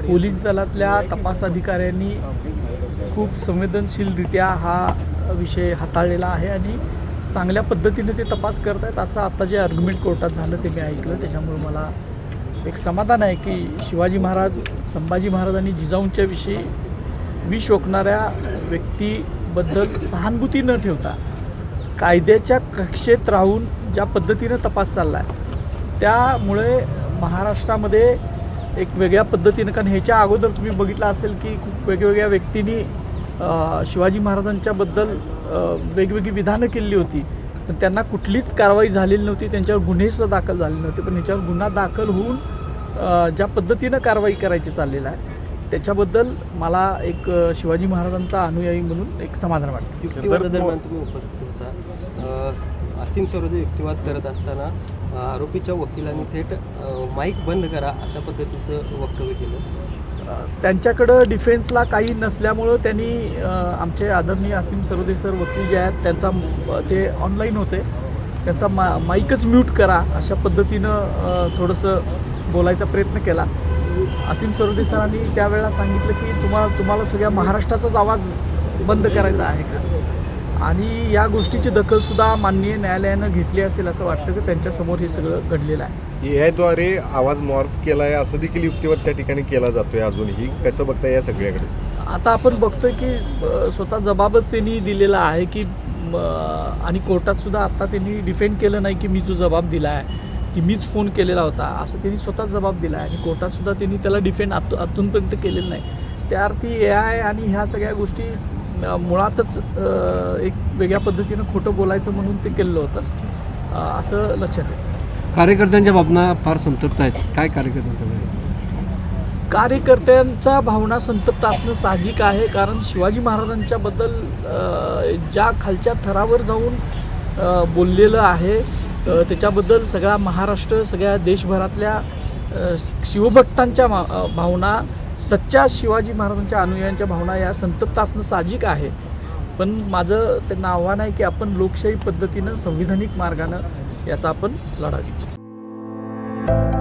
Police दलातल्या तपास अधिकाऱ्यांनी खूप संवेदनशीलरित्या हा विषय हाताळलेला आहे आणि चांगल्या पद्धतीने ते तपास करत आहेत असं आता जे आर्ग्युमेंट कोर्टात झालं ते मी ऐकलं. त्याच्यामुळे मला एक समाधान आहे की शिवाजी महाराज संभाजी महाराज आणि जिजाऊंच्या विषयी विष ओकणाऱ्या व्यक्तीबद्दल सहानुभूती न ठेवता कायद्याच्या कक्षेत राहून ज्या पद्धतीनं तपास चालला आहे त्यामुळे महाराष्ट्रामध्ये एक वेगळ्या पद्धतीनं कारण ह्याच्या अगोदर तुम्ही बघितलं असेल की खूप वेगवेगळ्या व्यक्तींनी शिवाजी महाराजांच्याबद्दल वेगवेगळी विधानं केली होती. पण त्यांना कुठलीच कारवाई झालेली नव्हती त्यांच्यावर गुन्हेसुद्धा दाखल झाले नव्हते. पण ह्याच्यावर गुन्हा दाखल होऊन ज्या पद्धतीनं कारवाई करायची चाललेलं आहे त्याच्याबद्दल मला एक शिवाजी महाराजांचा अनुयायी म्हणून एक समाधान वाटतं. उपस्थित होता. असीम सरोदे युक्तिवाद करत असताना आरोपीच्या वकिलांनी थेट माईक बंद करा अशा पद्धतीचं वक्तव्य केलं. त्यांच्याकडं डिफेन्सला काही नसल्यामुळं त्यांनी आमचे आदरणीय असीम सरोदे सर वकील जे आहेत त्यांचा ते ऑनलाईन होते. त्यांचा मा माईकच म्यूट करा अशा पद्धतीनं थोडंसं बोलायचा प्रयत्न केला. असीम सरोदे सरांनी त्यावेळेला सांगितलं की तुम्हाला तुम्हाला सगळ्या महाराष्ट्राचाच आवाज बंद करायचा आहे का? आणि या गोष्टीची दखलसुद्धा माननीय न्यायालयानं घेतली असेल असं वाटतं की त्यांच्यासमोर हे सगळं घडलेलं आहे. याद्वारे आवाज मॉर्फ केला आहे असं देखील युक्तिवाद त्या ठिकाणी केला जातोय अजूनही. कसं बघताय या सगळ्याकडे? आता आपण बघतोय की स्वतः जबाबच त्यांनी दिलेला आहे की आणि कोर्टात सुद्धा आता त्यांनी डिफेंड केलं नाही की मी जो जबाब दिला आहे की मीच फोन केलेला होता असं त्यांनी स्वतः जबाब दिला आहे. आणि कोर्टात सुद्धा त्यांनी त्याला डिफेंड आत आतूनपर्यंत केलेलं नाही. त्या अर्थी ए आय आणि ह्या सगळ्या गोष्टी मुळातच एक वेगळ्या पद्धतीनं खोटं बोलायचं म्हणून ते केलेलं होतं. असं लक्षात येतं. कार्यकर्त्यांच्या भावना फार संतप्त आहेत. काय कार्यकर्त्यांच्या कार्यकर्त्यांच्या भावना संतप्त असणं साहजिक आहे कारण शिवाजी महाराजांच्याबद्दल ज्या खालच्या थरावर जाऊन बोललेलं आहे त्याच्याबद्दल सगळा महाराष्ट्र सगळ्या देशभरातल्या शिवभक्तांच्या भावना सच्च्या शिवाजी महाराजांच्या अनुयायांच्या भावना या संतप्त असणं साहजिक आहे. पण माझं त्यांना आव्हान आहे की आपण लोकशाही पद्धतीनं संविधानिक मार्गानं याचा आपण लढा घेऊ.